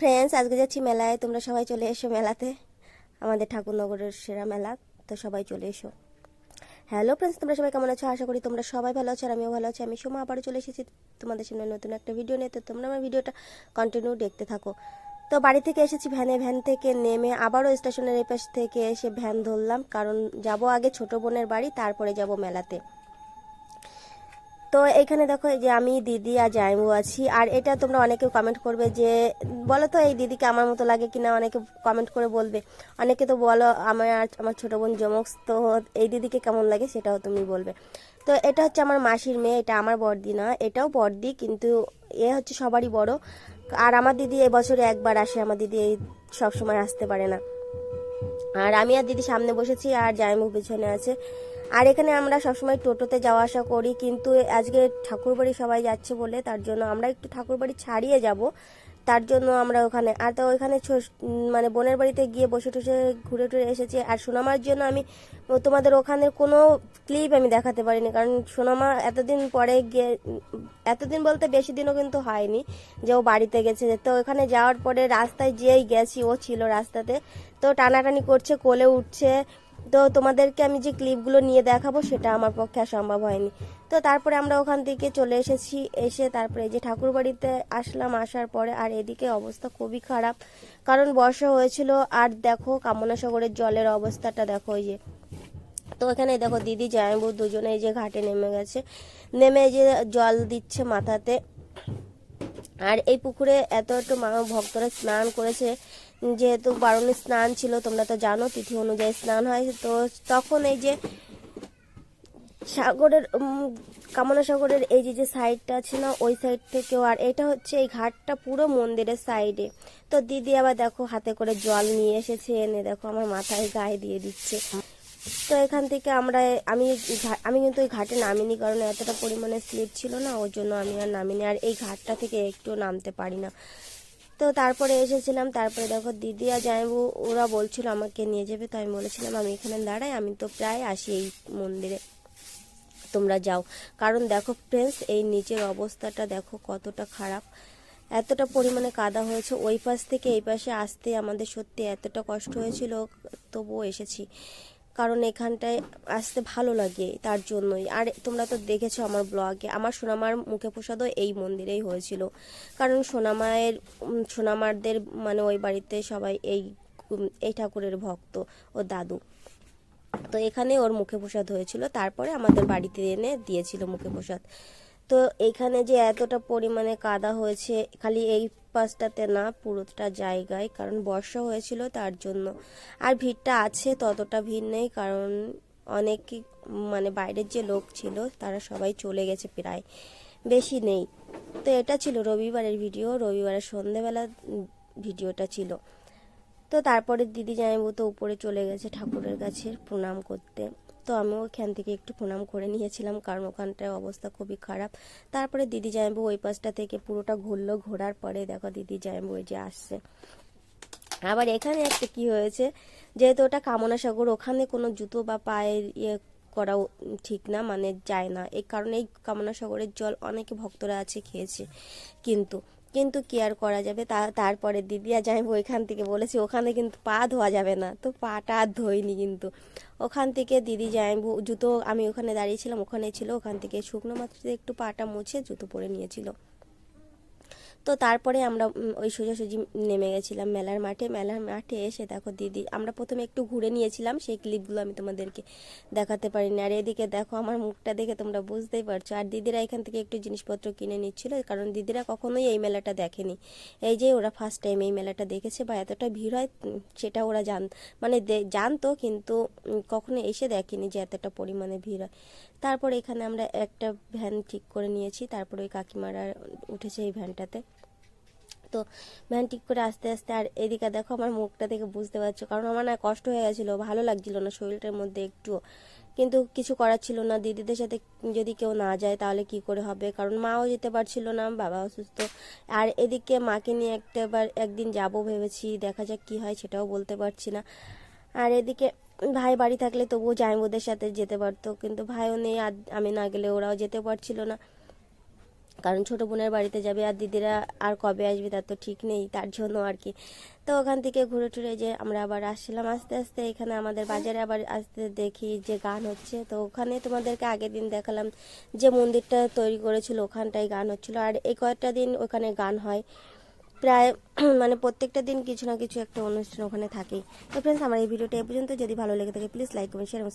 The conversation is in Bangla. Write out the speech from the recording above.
ফ্রেন্ডস আজকে যাচ্ছি মেলায়। তোমরা সবাই চলে এসো মেলাতে। আমাদের ঠাকুরনগরের সেরা মেলা, তো সবাই চলে এসো। হ্যালো ফ্রেন্ডস তোমরা সবাই কেমন আছো? আশা করি তোমরা সবাই ভালো আছো আর আমিও ভালো আছি। আমি সোমা, আবারও চলে এসেছি তোমাদের সামনে নতুন একটা ভিডিও নিয়ে। তো তোমরা আমার ভিডিওটা কন্টিনিউ দেখতে থাকো। তো বাড়ি থেকে এসেছি ভ্যানে ভ্যান থেকে নেমে আবারও স্টেশনের এই পাশ থেকে এসে ভ্যান ধরলাম। কারণ যাব আগে ছোট বোনের বাড়ি, তারপরে যাব মেলাতে। তো এইখানে দেখো এই যে আমি, দিদি আর জাইমু আছি। আর এটা তোমরা অনেকে কমেন্ট করবে যে বলো তো এই দিদিকে আমার মতো লাগে কিনা? অনেকে কমেন্ট করে বলবে। অনেকে তো বলো, আমার আমার ছোট বোন জমক্স, তো এই দিদিকে কেমন লাগে সেটাও তুমি বলবে। তো এটা হচ্ছে আমার মাসির মেয়ে, এটা আমার বড়দি না, এটাও বড়দি, কিন্তু এ হচ্ছে সবারই বড়। আর আমার দিদি এবছরে একবার আসে, আমার দিদি এই সবসময় আসতে পারে না। আর আমি আর দিদি সামনে বসেছি আর জায়মু পিছনে আছে। আর এখানে আমরা সবসময় টোটোতে যাওয়া আসা করি, কিন্তু আজকে ঠাকুরবাড়ি সবাই যাচ্ছে বলে, তার জন্য আমরা একটু ঠাকুরবাড়ি ছাড়িয়ে যাব। তার জন্য আমরা ওখানে, আর তো ওইখানে মানে বোনের বাড়িতে গিয়ে বসে টসে ঘুরে টুরে এসেছি। আর সোনামার জন্য আমি তোমাদের ওখানে কোনো ক্লিপ আমি দেখাতে পারিনি, কারণ সোনামা এতদিন পরে গিয়ে এতদিন বলতে বেশি দিনও কিন্তু হয়নি যে ও বাড়িতে গেছে। তো ওখানে যাওয়ার পরে রাস্তায় যেই গেছি, ও ছিল রাস্তাতে। তো টানাটানি করছে, কোলে উঠছে তো তোমাদেরকে আমি যে ক্লিপগুলো নিয়ে দেখাবো সেটা আমার পক্ষে সম্ভব হয়নি। তো তারপরে আমরা ওখান থেকে চলে এসেছি, এসে তারপরে যে ঠাকুর বাড়িতে আসলাম, আসার পরে আর এদিকে অবস্থা খুবই খারাপ। কারণ বর্ষা হয়েছিল আর দেখো কামনা সাগরের জলের অবস্থাটা দেখো ওই যে। তো এখানে দেখো দিদি জায়বু দুজনে এই যে ঘাটে নেমে গেছে। নেমে যে জল দিচ্ছে মাথাতে। আর এই পুকুরে এত এত মা ভক্তরা স্নান করেছে। যেহেতু বারণে স্নান ছিল, তোমরা তো জানো, তিথি অনুযায়ী স্নান হয়। তো তখন এই যে সাগরের কামনা সাগরের এই যে যে সাইডটা আছে না, ওই সাইড থেকেও, আর এটা হচ্ছে এই ঘাটটা পুরো মন্দিরের সাইডে তো দিদি আবার দেখো, হাতে করে জল নিয়ে এসেছে, এনে দেখো, আমার মাথায় গায়ে দিয়ে দিচ্ছে। তো এখান থেকে আমরা, আমি আমি কিন্তু এই ঘাটে নামিনি, কারণ এতটা পরিমাণে স্লিপ ছিল না ওর জন্য আমি আর নামিনি। আর এই ঘাটটা থেকে একটু নামতে পারি না। তো তারপরে এসেছিলাম, তারপরে দেখো দিদি আর জামাইবু ওরা বলছিল আমাকে নিয়ে যাবে, তো আমি বলেছিলাম, আমি এখানে দাঁড়াই, আমি তো প্রায় আসি এই মন্দিরে। তোমরা যাও। কারণ দেখো ফ্রেন্ডস এই নিচের অবস্থাটা দেখো কতটা খারাপ। এতটা পরিমাণে কাদা হয়েছে, ওই পাশ থেকে এই পাশে আসতে আমাদের সত্যি এতটা কষ্ট হয়েছিল, তবুও এসেছি। কারণ এখানটায় আসতে ভালো লাগে তার জন্যই। আর তোমরা তো দেখেছ আমার ব্লগে, আমার সোনামার মুখে প্রসাদও এই মন্দিরেই হয়েছিল। কারণ সোনামায়ের সোনামারদের মানে ওই বাড়িতে সবাই এই এই ঠাকুরের ভক্ত ও দাদু। তো এখানে ওর মুখে প্রসাদ হয়েছিল, তারপরে আমাদের বাড়িতে এনে দিয়েছিল মুখে প্রসাদ। তো এখানে যে এতটা পরিমাণে কাদা হয়েছে, খালি এই পাশটাতে না, পুরোটা জায়গায়, কারণ বর্ষা হয়েছিল তার জন্য। আর ভিড়টা আছে, ততটা ভিড় নেই, কারণ অনেকই মানে বাইরের যে লোক ছিল, তারা সবাই চলে গেছে প্রায়। বেশি নেই। তো এটা ছিল রবিবারের ভিডিও, রবিবারের সন্ধেবেলা ভিডিওটা ছিল। তো তারপরে দিদি জামাইবু তো উপরে চলে গেছে ঠাকুরের কাছে প্রণাম করতে। তো আমি ওখান থেকে একটু প্রণাম করে নিয়েছিলাম, কারণ ওখানটায় অবস্থা খুবই খারাপ। তারপরে দিদি জামাইবু ওই পাশটা থেকে পুরোটা ঘুরলো, ঘোরার পরে দেখো দিদি জামাইবু ওই যে আসছে। আবার এখানে একটা কি হয়েছে, যেহেতু ওটা কামনা সাগর ওখানে কোনো জুতো বা পায়ের ইয়ে করাও ঠিক না মানে যায় না। এই কারণে এই কামনা সাগরের জল অনেকে ভক্তরা আছে খেয়েছে। কিন্তু কিন্তু কি আর করা যাবে? তা, তারপরে দিদি আর আমি ওইখান থেকে বলেছি, ওখানে কিন্তু পা ধোয়া যাবে না। তো পাটা আর ধোয়নি কিন্তু। ওখান থেকে দিদি যাই জুতো, আমি ওখানে দাঁড়িয়েছিলাম ওখানে ছিল, ওখান থেকে শুকনো মাত্রাতে একটু পাটা মুছে জুতো পরে নিয়েছিল। তো তারপরে আমরা ওই সোজাসুজি নেমে গেছিলাম মেলার মাঠে। মেলার মাঠে এসে দেখো দিদি, আমরা প্রথমে একটু ঘুরে নিয়েছিলাম, সেই ক্লিপগুলো আমি তোমাদেরকে দেখাতে পারিনি। আর এদিকে দেখো আমার মুখটা দেখে তোমরা বুঝতেই পারছ। আর দিদিরা এখান থেকে একটু জিনিসপত্র কিনে নিচ্ছিল, কারণ দিদিরা কখনোই এই মেলাটা দেখেনি। এই যে ওরা ফার্স্ট টাইম এই মেলাটা দেখেছে বা এতটা ভিড় হয় সেটা ওরা জান মানে জানতো কিন্তু কখনো এসে দেখেনি যে এতটা পরিমাণে ভিড় হয়। তারপর এখানে আমরা একটা ভ্যান ঠিক করে নিয়েছি, তারপরে ওই কাকিমারা উঠেছে এই ভ্যানটাতে। তো ভ্যান ঠিক করে আস্তে আস্তে আর এদিকে দেখো আমার মুখটা দেখে বুঝতে পারছ। কারণ আমার না কষ্ট হয়ে গেছিল, ভালো লাগছিল না শরীরটার মধ্যে একটুও। কিন্তু কিছু করার ছিল না, দিদিদের সাথে যদি কেউ না যায় তাহলে কি করে হবে? কারণ মাও যেতে পারছিল না বাবা অসুস্থ। আর এদিকে মাকে নিয়ে একটা বার একদিন যাব ভেবেছি, দেখা যাক কি হয় সেটাও বলতে পারছি না। আর এদিকে ভাই বাড়ি থাকলে তবুও জামাইবুদের সাথে যেতে পারতো, কিন্তু ভাইও নেই, আর আমি না গেলে ওরাও যেতে পারছিল না। কারণ ছোট বোনের বাড়িতে যাবে আর দিদিরা আর কবে আসবে তার তো ঠিক নেই, তার জন্য আর কি। তো ওখান থেকে ঘুরে টুরে যে আমরা আবার আসছিলাম আস্তে আস্তে, এখানে আমাদের বাজারে আবার আসতে দেখি যে গান হচ্ছে। তো ওখানে তোমাদেরকে আগের দিন দেখালাম যে মন্দিরটা তৈরি করেছিল, ওখানটায় গান হচ্ছিল। আর এই কয়েকটা দিন ওখানে গান হয়। প্রায় মানে প্রত্যেকটা দিন কিছু না কিছু একটা অনুষ্ঠান ওখানে থাকে। তো ফ্রেন্ডস আমার এই ভিডিওটা এ পর্যন্ত। যদি ভালো লেগে থাকে প্লিজ লাইক কমেন্ট শেয়ার এবং